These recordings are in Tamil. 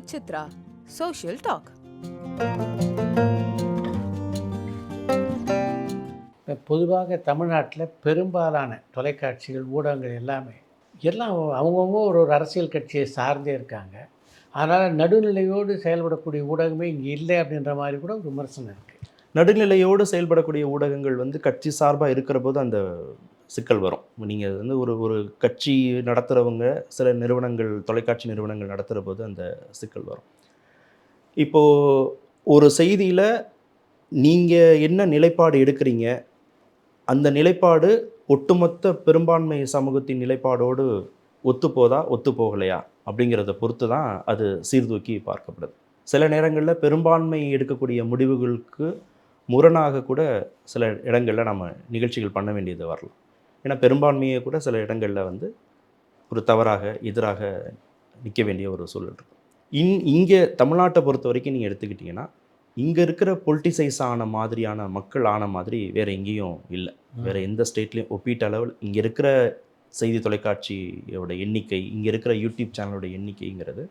Social talk. இப்ப பொதுவாக தமிழ்நாட்டில் பெரும்பாலான தொலைக்காட்சிகள் ஊடகங்கள் எல்லாமே எல்லாம் அவங்கவுங்க ஒரு ஒரு அரசியல் கட்சியை சார்ந்தே இருக்காங்க அதனால் நடுநிலையோடு செயல்படக்கூடிய ஊடகமே இங்கே இல்லை அப்படின்ற மாதிரி கூட ஒரு விமர்சனம் இருக்குது நடுநிலையோடு செயல்படக்கூடிய ஊடகங்கள் வந்து கட்சி சார்பாக இருக்கிற போது அந்த சிக்கல் வரும். நீங்கள் வந்து ஒரு ஒரு கட்சி நடத்துகிறவங்க சில நிறுவனங்கள் தொலைக்காட்சி நிறுவனங்கள் நடத்துகிற போது அந்த சிக்கல் வரும். இப்போது ஒரு செய்தியில் நீங்கள் என்ன நிலைப்பாடு எடுக்கிறீங்க? அந்த நிலைப்பாடு ஒட்டுமொத்த பெரும்பான்மை சமூகத்தின் நிலைப்பாடோடு ஒத்துப்போதா ஒத்து போகலையா? அப்படிங்கிறத பொறுத்து தான் அது சீர்தூக்கி பார்க்கப்படுது. சில நேரங்களில் பெரும்பான்மை எடுக்கக்கூடிய முடிவுகளுக்கு முரணாக கூட சில இடங்களில் நம்ம நிகழ்ச்சிகள் பண்ண வேண்டியது வரலாம். ஏன்னா பெரும்பான்மையை கூட சில இடங்களில் வந்து ஒரு தவறாக எதிராக நிற்க வேண்டிய ஒரு சூழல் இருக்கும். இன் இங்கே தமிழ்நாட்டை பொறுத்த வரைக்கும் நீங்கள் எடுத்துக்கிட்டிங்கன்னா இங்கே இருக்கிற பொலிட்டிசைஸ் ஆன மாதிரியான மக்கள் ஆன மாதிரி வேறு எங்கேயும் இல்லை. வேறு எந்த ஸ்டேட்லேயும் ஒப்பீட்டு அளவில் இங்கே இருக்கிற செய்தி தொலைக்காட்சியோட எண்ணிக்கை இங்கே இருக்கிற யூடியூப் சேனலோட எண்ணிக்கைங்கிறது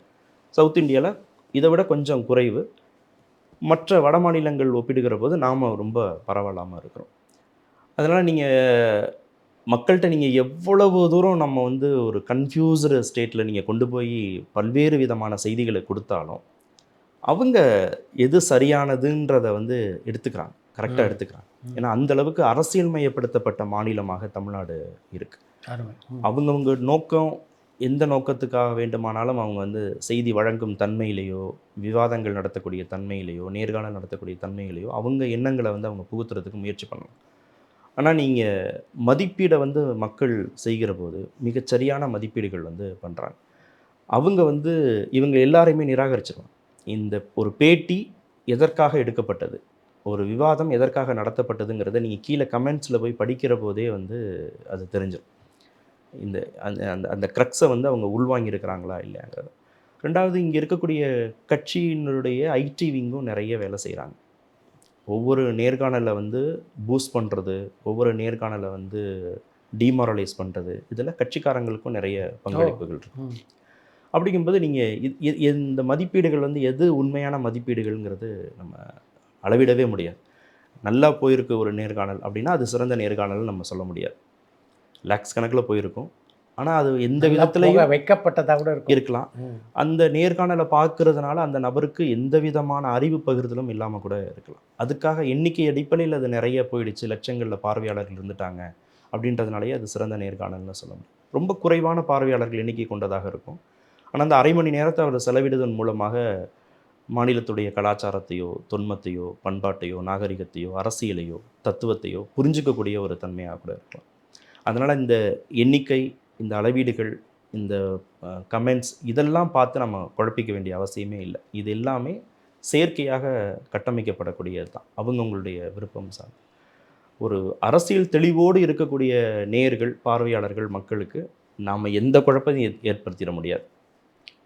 சவுத் இந்தியாவில் இதை விட கொஞ்சம் குறைவு. மற்ற வட மாநிலங்கள் ஒப்பிடுகிற போது நாம் ரொம்ப பரவாயில்லாமல் இருக்கிறோம். அதனால் நீங்கள் மக்கள்கிட்ட நீங்கள் எவ்வளவு தூரம் நம்ம வந்து ஒரு கன்ஃபியூஸ்டு ஸ்டேட்டில் நீங்கள் கொண்டு போய் பல்வேறு விதமான செய்திகளை கொடுத்தாலும் அவங்க எது சரியானதுன்றதை வந்து எடுத்துக்கிறாங்க கரெக்டாக. எடுத்துக்கிறாங்க. ஏன்னா அந்த அளவுக்கு அரசியல் மயப்படுத்தப்பட்ட மாநிலமாக தமிழ்நாடு இருக்குது. அவங்கவுங்க நோக்கம் எந்த நோக்கத்துக்காக வேண்டுமானாலும் அவங்க வந்து செய்தி வழங்கும் தன்மையிலேயோ விவாதங்கள் நடத்தக்கூடிய தன்மையிலேயோ நேர்காணல் நடத்தக்கூடிய தன்மையிலேயோ அவங்க எண்ணங்களை வந்து அவங்க புகுத்துறதுக்கு முயற்சி பண்ணலாம் ஆனால் நீங்கள் மதிப்பீடை வந்து மக்கள் செய்கிற போது மிகச்சரியான மதிப்பீடுகள் வந்து பண்ணுறாங்க அவங்க வந்து இவங்க எல்லாரையுமே நிராகரிச்சிருவாங்க. இந்த ஒரு பேட்டி எதற்காக எடுக்கப்பட்டது? ஒரு விவாதம் எதற்காக நடத்தப்பட்டதுங்கிறத நீங்கள் கீழே கமெண்ட்ஸில் போய் படிக்கிற போதே வந்து அது தெரிஞ்சிடும் இந்த அந்த அந்த அந்த க்ரக்ஸை வந்து அவங்க உள்வாங்கியிருக்கிறாங்களா இல்லையாங்கிறது. ரெண்டாவது இங்கே இருக்கக்கூடிய கட்சியினுடைய ஐடி விங்கும் நிறைய வேலை செய்கிறாங்க ஒவ்வொரு நேர்காணலை வந்து பூஸ்ட் பண்ணுறது ஒவ்வொரு நேர்காணலை வந்து டிமாரலைஸ் பண்ணுறது இதில் கட்சிக்காரங்களுக்கும் நிறைய பங்களிப்புகள் இருக்கு. ம். அப்படிங்கும்போது நீங்கள் இந்த மதிப்பீடுகள் வந்து எது உண்மையான மதிப்பீடுகள்ங்கிறது நம்ம அளவிடவே முடியாது. நல்லா போயிருக்கு ஒரு நேர்காணல் அப்படின்னா அது சிறந்த நேர்காணல்னு நம்ம சொல்ல முடியாது. லேக்ஸ் கணக்கில் போயிருக்கும். ஆனால் அது எந்த விதத்துலையும் வைக்கப்பட்டதாக கூட இருக்கும். இருக்கலாம். அந்த நேர்காணலை பார்க்கறதுனால அந்த நபருக்கு எந்த விதமான அறிவு பகிர்தலும் இல்லாமல் கூட இருக்கலாம். அதுக்காக எண்ணிக்கை அடிப்படையில் அது நிறைய போயிடுச்சு. லட்சங்களில் பார்வையாளர்கள் இருந்துட்டாங்க அப்படின்றதுனாலேயே அது சிறந்த நேர்காணல்னு சொல்ல முடியும். ரொம்ப குறைவான பார்வையாளர்கள் எண்ணிக்கை கொண்டதாக இருக்கும். ஆனால் அந்த அரை மணி நேரத்தை அவர் செலவிடுவதன் மூலமாக மாநிலத்துடைய கலாச்சாரத்தையோ தொன்மத்தையோ பண்பாட்டையோ நாகரிகத்தையோ அரசியலையோ தத்துவத்தையோ புரிஞ்சுக்கக்கூடிய ஒரு தன்மையாக கூட இருக்கலாம். அதனால் இந்த எண்ணிக்கை இந்த அளவீடுகள் இந்த கமெண்ட்ஸ் இதெல்லாம் பார்த்து நம்ம குழப்பிக்க வேண்டிய அவசியமே இல்லை. இது எல்லாமே செயற்கையாக கட்டமைக்கப்படக்கூடியது தான் அவங்கவுங்களுடைய விருப்பம் சார் ஒரு அரசியல் தெளிவோடு இருக்கக்கூடிய நேயர்கள் பார்வையாளர்கள் மக்களுக்கு நாம் எந்த குழப்பத்தையும் ஏற்- ஏற்படுத்திட முடியாது.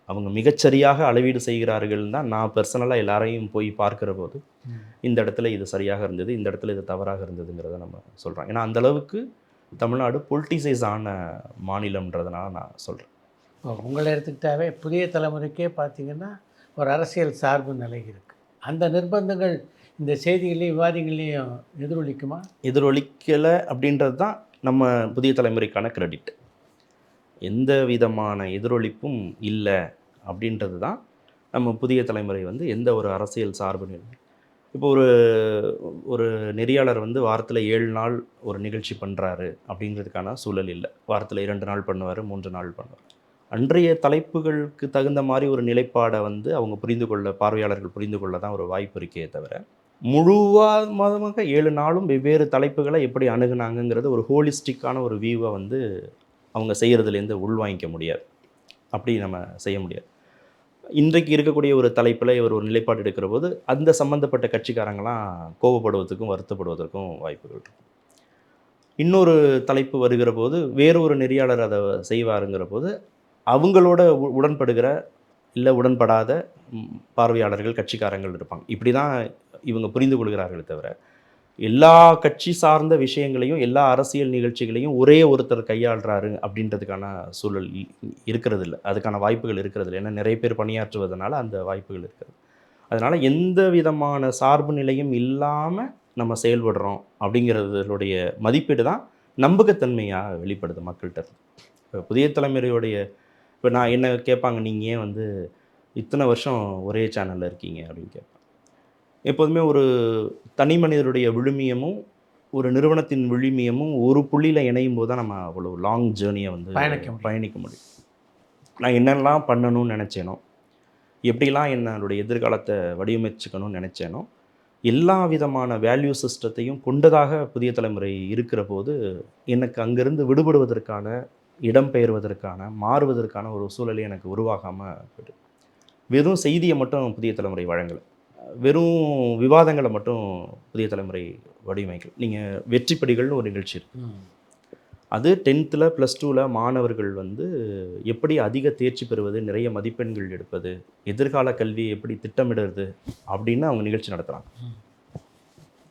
அவங்க மிகச்சரியாக அளவீடு செய்கிறார்கள்னு தான் நான் பர்சனலாக எல்லாரையும் போய் பார்க்கிற போது. இந்த இடத்துல இது சரியாக இருந்தது இந்த இடத்துல இது தவறாக இருந்ததுங்கிறத நம்ம சொல்கிறோம் ஏன்னா அந்த அளவுக்கு தமிழ்நாடு பொலிட்டிசைஸ் ஆன மாநிலம்ன்றதுனால நான் சொல்கிறேன் உங்களை எடுத்துக்கிட்டாவே புதிய தலைமுறைக்கே பார்த்தீங்கன்னா ஒரு அரசியல் சார்பு நிலை இருக்குது அந்த நிர்பந்தங்கள் இந்த செய்திகளையும் விவாதங்களையும் எதிரொலிக்குமா? எதிரொலிக்கலை அப்படின்றது தான் நம்ம புதிய தலைமுறைக்கான கிரெடிட் எந்த விதமான எதிரொலிப்பும் இல்லை அப்படின்றது தான் நம்ம புதிய தலைமுறை வந்து எந்த ஒரு அரசியல் சார்பு நிலை இப்போ ஒரு ஒரு நெறியாளர் வந்து வாரத்தில் ஏழு நாள் ஒரு நிகழ்ச்சி பண்ணுறாரு அப்படிங்கிறதுக்கான சூழல் இல்லை. வாரத்தில் இரண்டு நாள் பண்ணுவார் மூன்று நாள் பண்ணுவார். அன்றைய தலைப்புகளுக்கு தகுந்த மாதிரி ஒரு நிலைப்பாடை வந்து அவங்க புரிந்து கொள்ள பார்வையாளர்கள் புரிந்து கொள்ள தான் ஒரு வாய்ப்பு இருக்கே தவிர முழுவதுமாக ஏழு நாளும் வெவ்வேறு தலைப்புகளை எப்படி அணுகுனாங்கங்கிறது ஒரு ஹோலிஸ்டிக்கான ஒரு வியூவை வந்து அவங்க செய்கிறதுலேருந்து உள்வாங்கிக்க முடியாது. அப்படி நம்ம செய்ய முடியாது. இன்றைக்கு இருக்கக்கூடிய ஒரு தலைப்பில் இவர் ஒரு நிலைப்பாடு எடுக்கிற போது அந்த சம்மந்தப்பட்ட கட்சிக்காரங்களாம் கோபப்படுவதற்கும் வருத்தப்படுவதற்கும் வாய்ப்புகள் இன்னொரு தலைப்பு வருகிற போது வேறொரு நெறியாளர் அதை செய்வாருங்கிற போது அவங்களோட உ- உடன்படுகிற இல்லை உடன்படாத பார்வையாளர்கள் கட்சிக்காரங்கள் இருப்பாங்க. இப்படி தான் இவங்க புரிந்து கொள்கிறார்களே தவிர எல்லா கட்சி சார்ந்த விஷயங்களையும் எல்லா அரசியல் நிகழ்ச்சிகளையும் ஒரே ஒருத்தர் கையாளுறாரு அப்படின்றதுக்கான சூழல் இருக்கிறது இல்லை அதுக்கான வாய்ப்புகள் இருக்கிறது இல்லை ஏன்னா நிறைய பேர் பணியாற்றுவதனால அந்த வாய்ப்புகள் இருக்கிறது. அதனால் எந்த விதமான சார்பு நிலையும் இல்லாமல் நம்ம செயல்படுறோம் அப்படிங்கிறதுடைய மதிப்பீடு தான் நம்பகத்தன்மையாக வெளிப்படுது மக்கள்கிட்ட. இப்போ புதிய தலைமுறையுடைய இப்போ நான் என்ன கேட்பாங்க நீங்கள் ஏன் வந்து இத்தனை வருஷம் ஒரே சேனலில் இருக்கீங்க? அப்படின்னு கேட்பேன். எப்போதுமே ஒரு தனி மனிதருடைய விழுமியமும் ஒரு நிறுவனத்தின் விழுமியமும் ஒரு புள்ளியில் இணையும் போது தான் நம்ம அவ்வளோ லாங் ஜேர்னியை வந்து பயணிக்க. பயணிக்க முடியும். நான் என்னெல்லாம் பண்ணணும்னு நினச்சேனோ எப்படிலாம் என்னுடைய எதிர்காலத்தை வடிவமைச்சுக்கணும்னு நினச்சேனோ எல்லா விதமான வேல்யூ சிஸ்டத்தையும் கொண்டதாக புதிய தலைமுறை இருக்கிற போது எனக்கு அங்கிருந்து விடுபடுவதற்கான இடம்பெயர்வதற்கான மாறுவதற்கான ஒரு சூழலை எனக்கு உருவாகாமல் வெறும் செய்தியை மட்டும் புதிய தலைமுறை வழங்கலை. வெறும் விவாதங்களை மட்டும் புதிய தலைமுறை வடிவமைக்கல நீங்கள் வெற்றிப்படிகள்னு ஒரு நிகழ்ச்சி இருக்கு. ம். அது டென்த்தில் ப்ளஸ் டூவில் மாணவர்கள் வந்து எப்படி அதிக தேர்ச்சி பெறுவது நிறைய மதிப்பெண்கள் எடுப்பது எதிர்கால கல்வியை எப்படி திட்டமிடுறது அப்படின்னு அவங்க நிகழ்ச்சி நடத்துகிறாங்க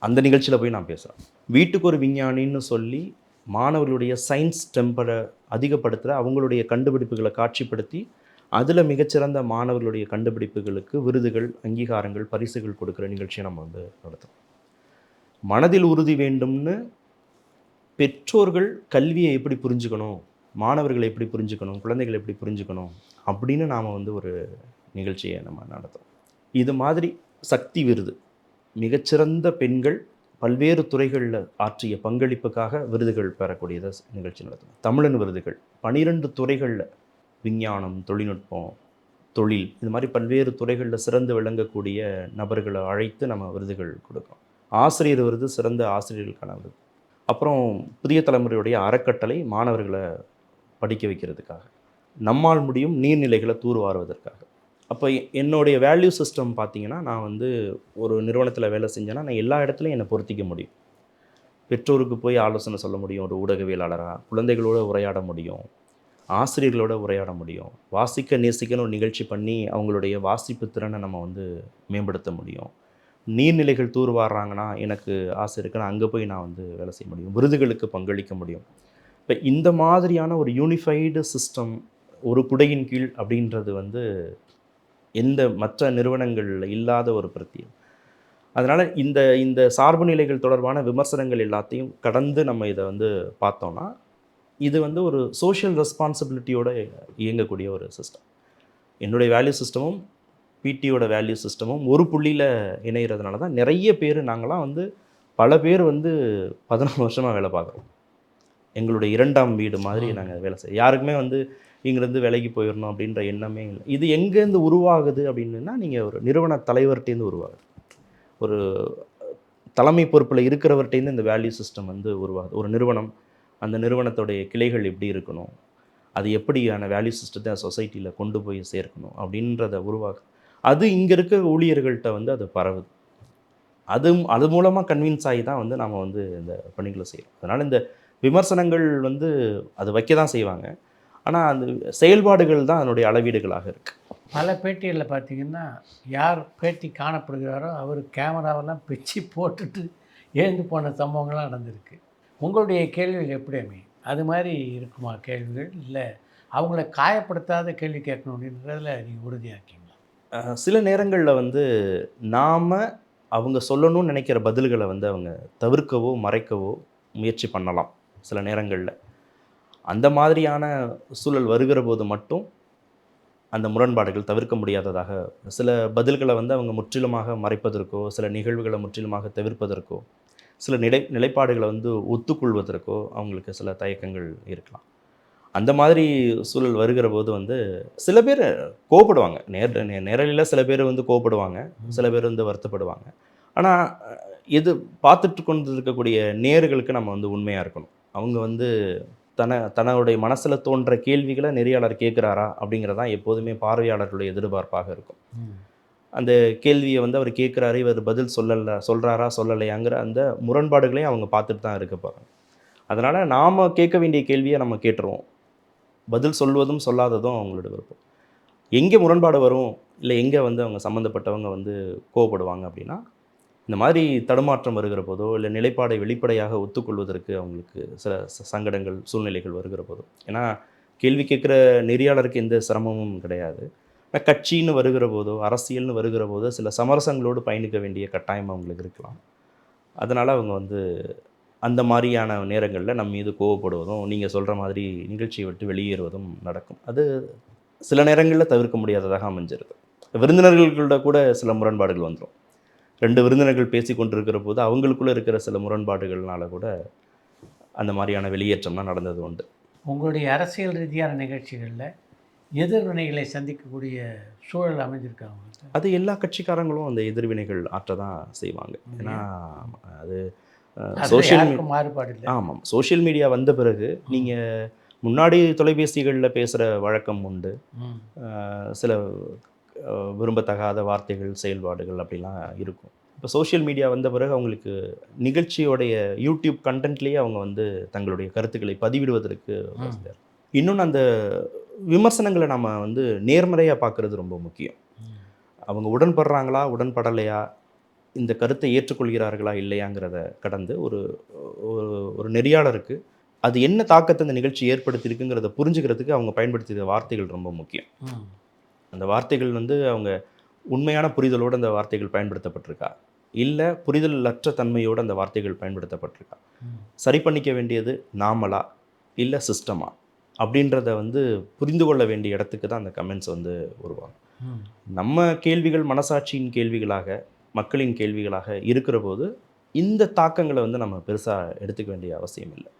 அந்த நிகழ்ச்சியில் போய் நான் பேசுகிறேன் வீட்டுக்கு ஒரு விஞ்ஞானின்னு சொல்லி மாணவர்களுடைய சயின்ஸ் டெம்பரை அதிகப்படுத்துகிற அவங்களுடைய கண்டுபிடிப்புகளை காட்சிப்படுத்தி அதில் மிகச்சிறந்த மாணவர்களுடைய கண்டுபிடிப்புகளுக்கு விருதுகள் அங்கீகாரங்கள் பரிசுகள் கொடுக்குற நிகழ்ச்சியை நம்ம வந்து நடத்தும் மனதில் உறுதி வேண்டும்னு பெற்றோர்கள் கல்வியை எப்படி புரிஞ்சுக்கணும் மாணவர்களை எப்படி புரிஞ்சுக்கணும் குழந்தைகளை எப்படி புரிஞ்சுக்கணும் அப்படின்னு நாம் வந்து ஒரு நிகழ்ச்சியை நம்ம நடத்தும் இது மாதிரி சக்தி விருது. மிகச்சிறந்த பெண்கள் பல்வேறு துறைகளில் ஆற்றிய பங்களிப்புக்காக விருதுகள் பெறக்கூடியதை நிகழ்ச்சி நடத்துகிறோம் தமிழன் விருதுகள். பனிரெண்டு துறைகளில் விஞ்ஞானம் தொழில்நுட்பம் தொழில் இது மாதிரி பல்வேறு துறைகளில் சிறந்து விளங்கக்கூடிய நபர்களை அழைத்து நம்ம விருதுகள் கொடுக்கும் ஆசிரியர் விருது சிறந்த ஆசிரியர்களுக்கான விருது. அப்புறம் புதிய தலைமுறையுடைய அறக்கட்டளை மாணவர்களை படிக்க வைக்கிறதுக்காக. நம்மால் முடியும் நீர்நிலைகளை தூர்வாருவதற்காக. அப்போ எ- என்னுடைய வேல்யூ சிஸ்டம் பார்த்திங்கன்னா நான் வந்து ஒரு நிறுவனத்தில் வேலை செஞ்சேன்னா நான் எல்லா இடத்துலையும் என்னை பொருத்திக்க முடியும். பெற்றோருக்கு போய் ஆலோசனை சொல்ல முடியும் ஒரு ஊடகவியலாளராக குழந்தைகளோட உரையாட முடியும். ஆசிரியர்களோட உரையாட முடியும். வாசிக்க நேசிக்கணும் நிகழ்ச்சி பண்ணி அவங்களுடைய வாசிப்பு திறனை நம்ம வந்து மேம்படுத்த முடியும். நீர்நிலைகள் தூர்வாடுறாங்கன்னா எனக்கு ஆசை இருக்குன்னா அங்கே போய் நான் வந்து வேலை செய்ய முடியும். விருதுகளுக்கு பங்களிக்க முடியும். இப்போ இந்த மாதிரியான ஒரு யூனிஃபைடு சிஸ்டம் ஒரு குடையின் கீழ் அப்படின்றது வந்து எந்த மற்ற நிறுவனங்களில் இல்லாத ஒரு பிரத்தியம் அதனால் இந்த இந்த சார்பு நிலைகள் தொடர்பான விமர்சனங்கள் எல்லாத்தையும் கடந்து நம்ம இதை வந்து பார்த்தோம்னா இது வந்து ஒரு சோஷியல் ரெஸ்பான்சிபிலிட்டியோட இயங்கக்கூடிய ஒரு சிஸ்டம் என்னுடைய வேல்யூ சிஸ்டமும் பிடியோட வேல்யூ சிஸ்டமும் ஒரு புள்ளியில் இணைகிறதுனால தான் நிறைய பேர் நாங்களாம் வந்து பல பேர் வந்து பதினாலு வருஷமாக வேலை பார்க்குறோம். எங்களுடைய இரண்டாம் வீடு மாதிரி. நாங்கள் வேலை செய்ய யாருக்குமே வந்து இங்கேருந்து விலைக்கு போயிடணும் அப்படின்ற எண்ணமே இல்லை. இது எங்கேருந்து உருவாகுது அப்படின்னா நீங்கள் ஒரு நிறுவன தலைவர்கிட்டேருந்து உருவாகுது. ஒரு தலைமை பொறுப்பில் இருக்கிறவர்கிட்டேருந்து இந்த வேல்யூ சிஸ்டம் வந்து உருவாகுது. ஒரு நிறுவனம் அந்த நிறுவனத்துடைய கிளைகள் எப்படி இருக்கணும்? அது எப்படியான வேல்யூ சிஸ்டத்தை சொசைட்டியில் கொண்டு போய் சேர்க்கணும்? அப்படின்றத உருவாக்கு அது இங்கே இருக்க ஊழியர்கள்ட்ட வந்து அது பரவுது. அது அது மூலமாக கன்வின்ஸ் ஆகி தான் வந்து நாம் வந்து இந்த பணிகளை செய்கிறோம் அதனால் இந்த விமர்சனங்கள் வந்து அது வைக்க தான் செய்வாங்க. ஆனால் அந்த செயல்பாடுகள் தான் அதனுடைய அளவீடுகளாக இருக்குது பல பேட்டிகளில் பார்த்தீங்கன்னா யார் பேட்டி காணப்படுகிறாரோ அவர் கேமராவெல்லாம் பிச்சு போட்டுட்டு ஏந்து போன சம்பவங்கள்லாம் நடந்திருக்கு. உங்களுடைய கேள்விகள் எப்படி அமையும் அது மாதிரி இருக்குமா கேள்விகள்? இல்லை அவங்கள காயப்படுத்தாத கேள்வி கேட்கணும் அப்படின்றதில் நீங்கள் உறுதியாக்கீங்களா சில நேரங்களில் வந்து நாம் அவங்க சொல்லணும்னு நினைக்கிற பதில்களை வந்து அவங்க தவிர்க்கவோ மறைக்கவோ முயற்சி பண்ணலாம் சில நேரங்களில். அந்த மாதிரியான சூழல் வருகிற போது மட்டும் அந்த முரண்பாடுகள் தவிர்க்க முடியாததாக சில பதில்களை வந்து அவங்க முற்றிலுமாக மறைப்பதற்கோ சில நிகழ்வுகளை முற்றிலுமாக தவிர்ப்பதற்கோ சில நிலை நிலைப்பாடுகளை வந்து ஒத்துக்கொள்வதற்கோ அவங்களுக்கு சில தயக்கங்கள் இருக்கலாம். அந்த மாதிரி சூழல் வருகிற போது வந்து சில பேர் கோவப்படுவாங்க. நேர் நே- சில பேர் வந்து கோவப்படுவாங்க. சில பேர் வந்து வருத்தப்படுவாங்க. ஆனால் இது பார்த்துட்டு கொண்டு இருக்கக்கூடிய நேர்களுக்கு நம்ம வந்து உண்மையாக இருக்கணும். அவங்க வந்து தன தன்னுடைய மனசில் தோன்ற கேள்விகளை நெறியாளர் கேட்குறாரா அப்படிங்கிறதான் எப்போதுமே பார்வையாளர்களுடைய எதிர்பார்ப்பாக இருக்கும். அந்த கேள்வியை வந்து அவர் கேட்குறாரு இவர் பதில் சொல்லலை சொல்கிறாரா சொல்லலையாங்கிற அந்த முரண்பாடுகளையும் அவங்க பார்த்துட்டு தான் இருக்க போகிறாங்க அதனால் நாம் கேட்க வேண்டிய கேள்வியை நம்ம கேட்டுருவோம். பதில் சொல்வதும் சொல்லாததும் அவங்களோட விருப்பம். எங்கே முரண்பாடு வரும் இல்லை எங்கே வந்து அவங்க சம்மந்தப்பட்டவங்க வந்து கோவப்படுவாங்க அப்படின்னா இந்த மாதிரி தடுமாற்றம் வருகிற போதோ இல்லை நிலைப்பாடை வெளிப்படையாக ஒத்துக்கொள்வதற்கு அவங்களுக்கு சில ச- சங்கடங்கள் சூழ்நிலைகள் வருகிற போதோ. ஏன்னா கேள்வி கேட்குற நெறியாளருக்கு எந்த சிரமமும் கிடையாது. ஆனால் கட்சின்னு வருகிற போதோ அரசியல்னு வருகிற போதோ சில சமரசங்களோடு பயணிக்க வேண்டிய கட்டாயம் அவங்களுக்கு இருக்கலாம். அதனால் அவங்க வந்து அந்த மாதிரியான நேரங்களில் நம்ம மீது கோவப்படுவதும் நீங்கள் சொல்கிற மாதிரி நிகழ்ச்சியை விட்டு வெளியேறுவதும் நடக்கும். அது சில நேரங்களில் தவிர்க்க முடியாததாக அமைஞ்சிருது. விருந்தினர்கள்கிட்ட கூட சில முரண்பாடுகள் வந்துடும் ரெண்டு விருந்தினர்கள் பேசி கொண்டிருக்கிற போது அவங்களுக்குள்ளே இருக்கிற சில முரண்பாடுகள்னால கூட அந்த மாதிரியான வெளியேற்றம்லாம் நடந்தது உண்டு. உங்களுடைய அரசியல் ரீதியான நிகழ்ச்சிகளில் எதிர்வினைகளை சந்திக்கக்கூடிய சூழல் அமைஞ்சிருக்கா உங்களுக்கு? அது எல்லா கட்சிக்காரங்களும் அந்த எதிர்வினைகள் ஆற்ற தான் செய்வாங்க ஏன்னா அது சோஷியல் மாறுபாடு இல்லை. ஆமாம். சோஷியல் மீடியா வந்த பிறகு நீங்கள் முன்னாடி தொலைபேசிகளில் பேசுகிற வழக்கம் உண்டு. சில விரும்பத்தகாத வார்த்தைகள் செயல்பாடுகள் அப்படிலாம் இருக்கும். இப்போ சோஷியல் மீடியா வந்த பிறகு அவங்களுக்கு நிகழ்ச்சியோடைய யூடியூப் கண்டென்ட்லேயே அவங்க வந்து தங்களுடைய கருத்துக்களை பதிவிடுவதற்கு. இன்னொன்று அந்த விமர்சனங்களை நம்ம வந்து நேர்மறையாக பார்க்குறது ரொம்ப முக்கியம். அவங்க உடன்படுறாங்களா உடன்படலையா இந்த கருத்தை ஏற்றுக்கொள்கிறார்களா இல்லையாங்கிறத கடந்து ஒரு ஒரு நெறியாளருக்கு அது என்ன தாக்கத்தை அந்த நிகழ்ச்சி ஏற்படுத்தியிருக்குங்கிறத புரிஞ்சுக்கிறதுக்கு அவங்க பயன்படுத்திய வார்த்தைகள் ரொம்ப முக்கியம். அந்த வார்த்தைகள் வந்து அவங்க உண்மையான புரிதலோடு அந்த வார்த்தைகள் பயன்படுத்தப்பட்டிருக்கா இல்லை புரிதலற்ற தன்மையோடு அந்த வார்த்தைகள் பயன்படுத்தப்பட்டிருக்கா. சரி பண்ணிக்க வேண்டியது நாமளா இல்லை சிஸ்டமா அப்படின்றத வந்து புரிந்து கொள்ள வேண்டிய இடத்துக்கு தான் அந்த கமெண்ட்ஸ் வந்து உருவாகும். நம்ம கேள்விகள் மனசாட்சியின் கேள்விகளாக மக்களின் கேள்விகளாக இருக்கிற போது இந்த தாக்கங்களை வந்து நம்ம பெருசாக எடுத்துக்க வேண்டிய அவசியம் இல்லை.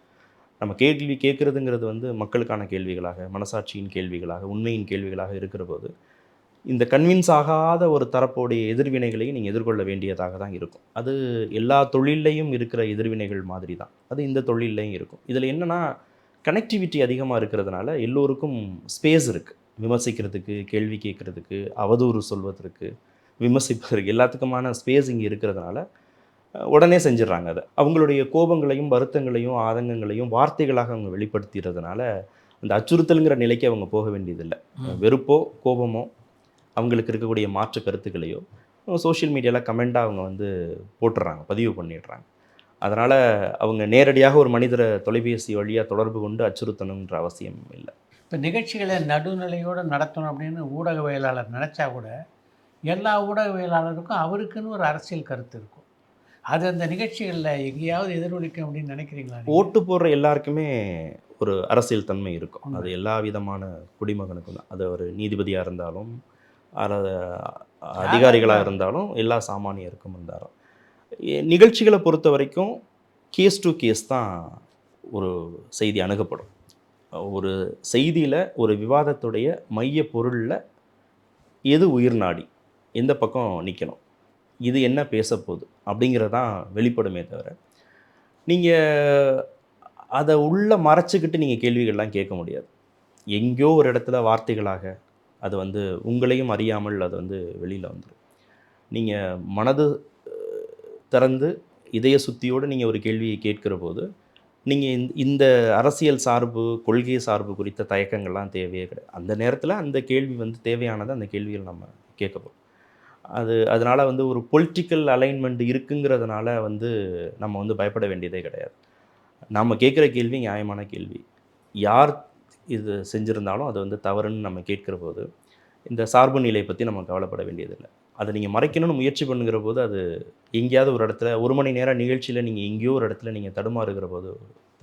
நம்ம கேள்வி கேட்குறதுங்கிறது வந்து மக்களுக்கான கேள்விகளாக மனசாட்சியின் கேள்விகளாக உண்மையின் கேள்விகளாக இருக்கிற போது இந்த கன்வின்ஸ் ஆகாத ஒரு தரப்போடைய எதிர்வினைகளையும் நீங்கள் எதிர்கொள்ள வேண்டியதாக தான் இருக்கும். அது எல்லா தொழில்லையும் இருக்கிற எதிர்வினைகள் மாதிரி தான். அது இந்த தொழில்லையும் இருக்கும். இதில் என்னென்னா கனெக்டிவிட்டி அதிகமாக இருக்கிறதுனால எல்லோருக்கும் ஸ்பேஸ் இருக்குது விமர்சிக்கிறதுக்கு கேள்வி கேட்குறதுக்கு அவதூறு சொல்வதற்கு விமர்சிப்பதற்கு எல்லாத்துக்குமான ஸ்பேஸ் இங்கே இருக்கிறதுனால உடனே செஞ்சிடறாங்க அதை. அவங்களுடைய கோபங்களையும் வருத்தங்களையும் ஆதங்கங்களையும் வார்த்தைகளாக அவங்க வெளிப்படுத்திடுறதுனால அந்த அச்சுறுத்தலுங்கிற நிலைக்கு அவங்க போக வேண்டியதில்லை. வெறுப்போ கோபமோ அவங்களுக்கு இருக்கக்கூடிய மாற்று கருத்துக்களையோ சோஷியல் மீடியாவில் கமெண்ட்டாக அவங்க வந்து போட்டுடுறாங்க பதிவு பண்ணிடுறாங்க. அதனால் அவங்க நேரடியாக ஒரு மனிதரை தொலைபேசி வழியாக தொடர்பு கொண்டு அச்சுறுத்தணுன்ற அவசியம் இல்லை. இப்போ நிகழ்ச்சிகளை நடுநிலையோடு நடத்தணும் அப்படின்னு ஊடகவியலாளர் நினச்சா கூட எல்லா ஊடகவியலாளருக்கும் அவருக்குன்னு ஒரு அரசியல் கருத்து இருக்கும். அது அந்த நிகழ்ச்சிகளில் எங்கேயாவது எதிரொலிக்கும் அப்படின்னு நினைக்கிறீங்களா? ஓட்டு போடுற எல்லாருக்குமே ஒரு அரசியல் தன்மை இருக்கும். அது எல்லா விதமான குடிமகனுக்கும் தான். அது ஒரு நீதிபதியாக இருந்தாலும் அதிகாரிகளாக இருந்தாலும் எல்லா சாமானியருக்கும் இருந்தாலும் நிகழ்ச்சிகளை பொறுத்த வரைக்கும் கேஸ் டு கேஸ் தான் ஒரு செய்தி அணுகப்படும். ஒரு செய்தியில் ஒரு விவாதத்துடைய மைய பொருளில் எது உயிர் நாடி எந்த பக்கம் நிற்கணும் இது என்ன பேச போகுது அப்படிங்கிறதான் வெளிப்படுமே தவிர நீங்கள் அதை உள்ள மறைச்சிக்கிட்டு நீங்கள் கேள்விகள்லாம் கேட்க முடியாது. எங்கேயோ ஒரு இடத்துல வார்த்தைகளாக அது வந்து உங்களையும் அறியாமல் அது வந்து வெளியில் வந்துடும் நீங்கள் மனது திறந்து இதய சுத்தியோடு நீங்கள் ஒரு கேள்வியை கேட்கிற போது நீங்கள் இந்த இந்த அரசியல் சார்பு கொள்கை சார்பு குறித்த தயக்கங்கள்லாம் தேவையே கிடையாது. அந்த நேரத்தில் அந்த கேள்வி வந்து தேவையானதை அந்த கேள்வியில் நம்ம கேட்க போகிறோம் அது அதனால் வந்து ஒரு பொலிட்டிக்கல் அலைன்மெண்ட் இருக்குங்கிறதுனால வந்து நம்ம வந்து பயப்பட வேண்டியதே கிடையாது. நம்ம கேட்குற கேள்வி நியாயமான கேள்வி. யார் இது செஞ்சுருந்தாலும் அது வந்து தவறுன்னு நம்ம கேட்குற போது இந்த சார்பு நிலை பற்றி நம்ம கவலைப்பட வேண்டியதில்லை. அதை நீங்கள் மறைக்கணும்னு முயற்சி பண்ணுங்கிற போது அது எங்கேயாவது ஒரு இடத்துல ஒரு மணி நேரம் நிகழ்ச்சியில் நீங்கள் எங்கேயோ ஒரு இடத்துல நீங்கள் தடுமாறுகிற போது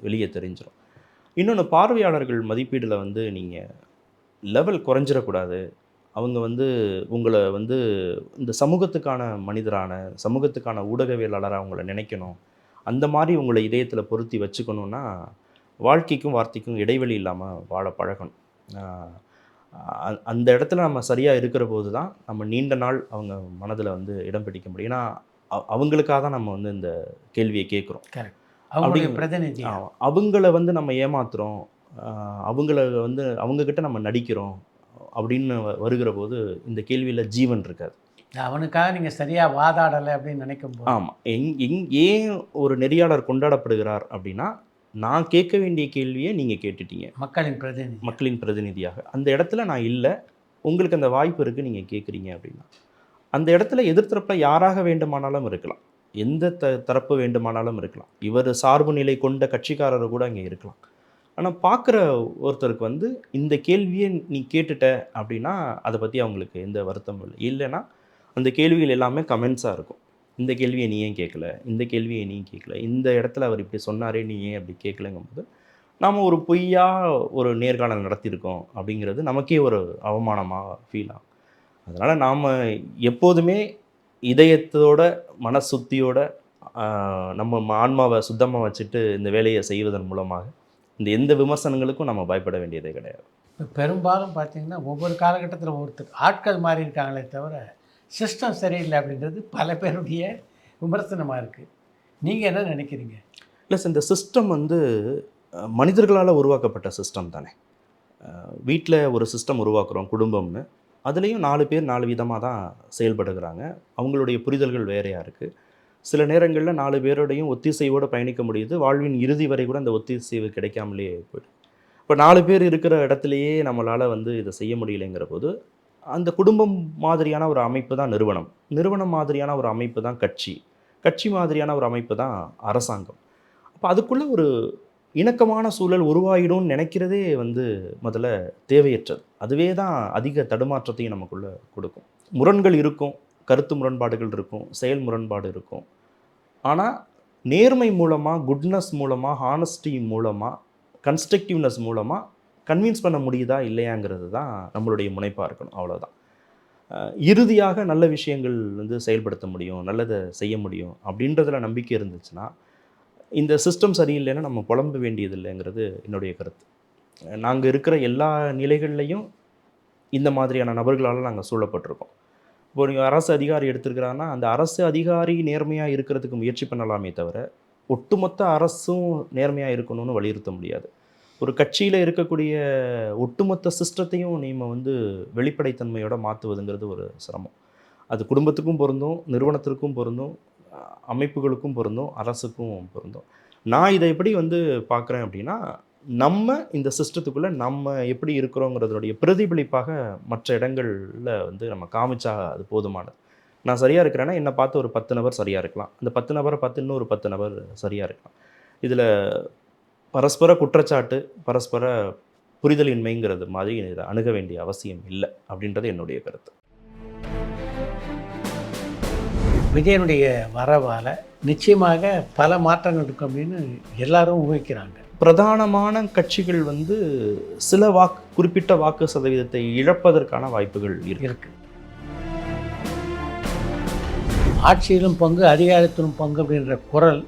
வெளியே தெரிஞ்சிடும் இன்னொன்று பார்வையாளர்கள் மதிப்பீடில் வந்து நீங்கள் லெவல் குறைஞ்சிடக்கூடாது. அவங்க வந்து உங்களை வந்து இந்த சமூகத்துக்கான மனிதரான சமூகத்துக்கான ஊடகவியலாளராக அவங்கள நினைக்கணும். அந்த மாதிரி உங்களை இதயத்தில் பொருத்தி வச்சுக்கணுன்னா வாழ்க்கைக்கும் வார்த்தைக்கும் இடைவெளி இல்லாமல் வாழ பழகணும். அந்த இடத்துல நம்ம சரியாக இருக்கிற போது தான் நம்ம நீண்ட நாள் அவங்க மனதில் வந்து இடம் பிடிக்க முடியும். ஏன்னா அவங்களுக்காக தான் நம்ம வந்து இந்த கேள்வியை கேட்குறோம். அவங்களுடைய அப்படிங்க- பிரதிநிதி அவங்கள வந்து நம்ம ஏமாத்துறோம். ஆஹ் அவங்கள வந்து அவங்கக்கிட்ட நம்ம நடிக்கிறோம் அப்படின்னு வருகிற போது இந்த கேள்வியில் ஜீவன் இருக்காது. அவனுக்காக நீங்கள் சரியாக வாதாடலை அப்படின்னு நினைக்கும் ஆமாம் எங் எங் ஏன் ஒரு நெறியாளர் கொண்டாடப்படுகிறார் அப்படின்னா நான் கேட்க வேண்டிய கேள்வியை நீங்கள் கேட்டுட்டீங்க. மக்களின் பிரதிநிதி. மக்களின் பிரதிநிதியாக. அந்த இடத்துல நான் இல்லை. உங்களுக்கு அந்த வாய்ப்பு இருக்குது நீங்கள் கேட்குறீங்க அப்படின்னா. அந்த இடத்துல எதிர்த்தரப்பில் யாராக வேண்டுமானாலும் இருக்கலாம். எந்த த தரப்பு வேண்டுமானாலும் இருக்கலாம். இவர் சார்பு நிலை கொண்ட கட்சிக்காரர் கூட அங்கே இருக்கலாம். ஆனால் பார்க்குற ஒருத்தருக்கு வந்து இந்த கேள்வியை நீ கேட்டுட்ட அப்படின்னா அதை பற்றி அவங்களுக்கு எந்த வருத்தமும் இல்லை. இல்லைன்னா அந்த கேள்விகள் எல்லாமே கமெண்ட்ஸாக இருக்கும். இந்த கேள்வியை நீ ஏன் கேட்கல? இந்த கேள்வியை நீ கேட்கல. இந்த இடத்துல அவர் இப்படி சொன்னாரே நீ ஏன் அப்படி கேட்கலங்கும்போது நாம் ஒரு பொய்யாக ஒரு நேர்காணல் நடத்தியிருக்கோம் அப்படிங்கிறது நமக்கே ஒரு அவமானமாக ஃபீல் ஆகும். அதனால் நாம் எப்போதுமே இதயத்தோட மனசுத்தியோட நம்ம ஆன்மாவை சுத்தமாக வச்சுட்டு இந்த வேலையை செய்வதன் மூலமாக இந்த எந்த விமர்சனங்களுக்கும் நம்ம பயப்பட வேண்டியதே கிடையாது. இப்போ பெரும்பாலும் பார்த்தீங்கன்னா ஒவ்வொரு காலகட்டத்தில் ஒருத்தர் ஆட்கள் மாறி இருக்காங்களே தவிர சிஸ்டம் சரியில்லை அப்படின்றது பல பேருடைய விமர்சனமாக இருக்குது நீங்கள் என்ன நினைக்கிறீங்க? ப்ளஸ் இந்த சிஸ்டம் வந்து மனிதர்களால் உருவாக்கப்பட்ட சிஸ்டம் தானே. வீட்டில் ஒரு சிஸ்டம் உருவாக்குறோம் குடும்பம்னு. அதுலேயும் நாலு பேர் நாலு விதமாக தான் செயல்படுகிறாங்க. அவங்களுடைய புரிதல்கள் வேறையாக இருக்குது சில நேரங்களில் நாலு பேரோடையும் ஒத்திசைவோடு பயணிக்க முடியுது. வாழ்வின் இறுதி வரை கூட அந்த ஒத்திசைவு கிடைக்காமலே போயிடும் இப்போ நாலு பேர் இருக்கிற இடத்துலையே நம்மளால் வந்து இதை செய்ய முடியலைங்கிற போது அந்த குடும்பம் மாதிரியான ஒரு அமைப்பு தான் நிறுவனம். நிறுவனம் மாதிரியான ஒரு அமைப்பு தான் கட்சி. கட்சி மாதிரியான ஒரு அமைப்பு தான் அரசாங்கம். அப்போ அதுக்குள்ளே ஒரு இணக்கமான சூழல் உருவாகிடும்னு நினைக்கிறதே வந்து முதல்ல தேவையற்றது. அதுவே தான் அதிக தடுமாற்றத்தையும் நமக்குள்ளே கொடுக்கும். முரண்கள் இருக்கும் கருத்து முரண்பாடுகள் இருக்கும் செயல் முரண்பாடு இருக்கும். ஆனால் நேர்மை மூலமாக குட்னஸ் மூலமாக ஹானஸ்டி மூலமாக கன்ஸ்ட்ரக்டிவ்னஸ் மூலமாக கன்வின்ஸ் பண்ண முடியுதா இல்லையாங்கிறது தான் நம்மளுடைய முனைப்பாக இருக்கணும். அவ்வளோதான் இறுதியாக நல்ல விஷயங்கள் வந்து செயல்படுத்த முடியும் நல்லதை செய்ய முடியும் அப்படின்றதுல நம்பிக்கை இருந்துச்சுன்னா இந்த சிஸ்டம் சரியில்லைன்னா நம்ம புலம்ப வேண்டியதில்லைங்கிறது என்னுடைய கருத்து. நாங்கள் இருக்கிற எல்லா நிலைகள்லையும் இந்த மாதிரியான நபர்களால் நாங்கள் சூழப்பட்டிருக்கோம். இப்போ நீங்கள் அரசு அதிகாரி எடுத்துருக்கிறாங்கன்னா அந்த அரசு அதிகாரி நேர்மையாக இருக்கிறதுக்கு முயற்சி பண்ணலாமே தவிர ஒட்டுமொத்த அரசும் நேர்மையாக இருக்கணும்னு வலியுறுத்த முடியாது. ஒரு கட்சியில் இருக்கக்கூடிய ஒட்டுமொத்த சிஸ்டத்தையும் நீம வந்து வெளிப்படைத்தன்மையோட மாற்றுவதுங்கிறது ஒரு சிரமம். அது குடும்பத்துக்கும் பொருந்தும் நிறுவனத்திற்கும் பொருந்தும் அமைப்புகளுக்கும் பொருந்தும் அரசுக்கும் பொருந்தும். நான் இதை எப்படி வந்து பார்க்குறேன் அப்படின்னா நம்ம இந்த சிஸ்டத்துக்குள்ளே நம்ம எப்படி இருக்கிறோங்கிறதுடைய பிரதிபலிப்பாக மற்ற இடங்களில் வந்து நம்ம காமிச்சா அது போதுமானது. நான் சரியாக இருக்கிறேன்னா என்னை பார்த்து ஒரு பத்து நபர் சரியாக இருக்கலாம். அந்த பத்து நபரை பார்த்து இன்னொரு பத்து நபர் சரியாக இருக்கலாம். இதில் பரஸ்பர குற்றச்சாட்டு பரஸ்பர புரிதலின்மைங்கிறது மாதிரி இதை அணுக வேண்டிய அவசியம் இல்லை அப்படின்றது என்னுடைய கருத்து. விஜயனுடைய வரவால் நிச்சயமாக பல மாற்றங்கள் இருக்கும் அப்படின்னு எல்லாரும் ஊகிக்கிறாங்க. பிரதானமான கட்சிகள் வந்து சில வாக்கு குறிப்பிட்ட வாக்கு சதவீதத்தை இழப்பதற்கான வாய்ப்புகள் இருக்கு. ஆட்சியிலும் பங்கு அதிகாரத்திலும் பங்கு அப்படின்ற குரல்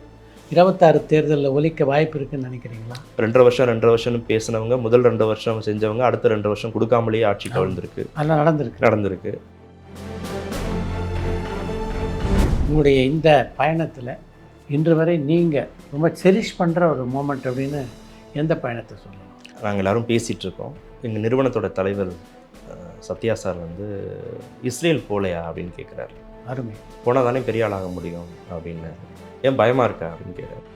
இருபத்தாறு தேர்தலில் ஒலிக்க வாய்ப்பு இருக்குன்னு நினைக்கிறீங்களா? ரெண்டரை வருஷம் ரெண்டரை வருஷம்னு பேசினவங்க முதல் ரெண்டு வருஷம் செஞ்சவங்க அடுத்த ரெண்டு வருஷம் கொடுக்காமலேயே ஆட்சி கவிழ்ந்திருக்கு அதெல்லாம் நடந்திருக்கு. நடந்திருக்கு. உங்களுடைய இந்த பயணத்தில் இன்று வரை நீங்கள் ரொம்ப செரிஷ் பண்ணுற ஒரு மூமெண்ட் அப்படின்னு எந்த பயணத்தை சொல்லலாம் நாங்கள் எல்லாரும் பேசிகிட்டு இருக்கோம். எங்கள் நிறுவனத்தோட தலைவர் சத்யா சார் வந்து இஸ்ரேல் போலையா? அப்படின்னு கேட்குறாரு அருமை. போனால் தானே பெரிய ஆளாக முடியும் அப்படின்னு. ஏன் பயமாக இருக்கா அப்படின்னு கேட்குறாரு.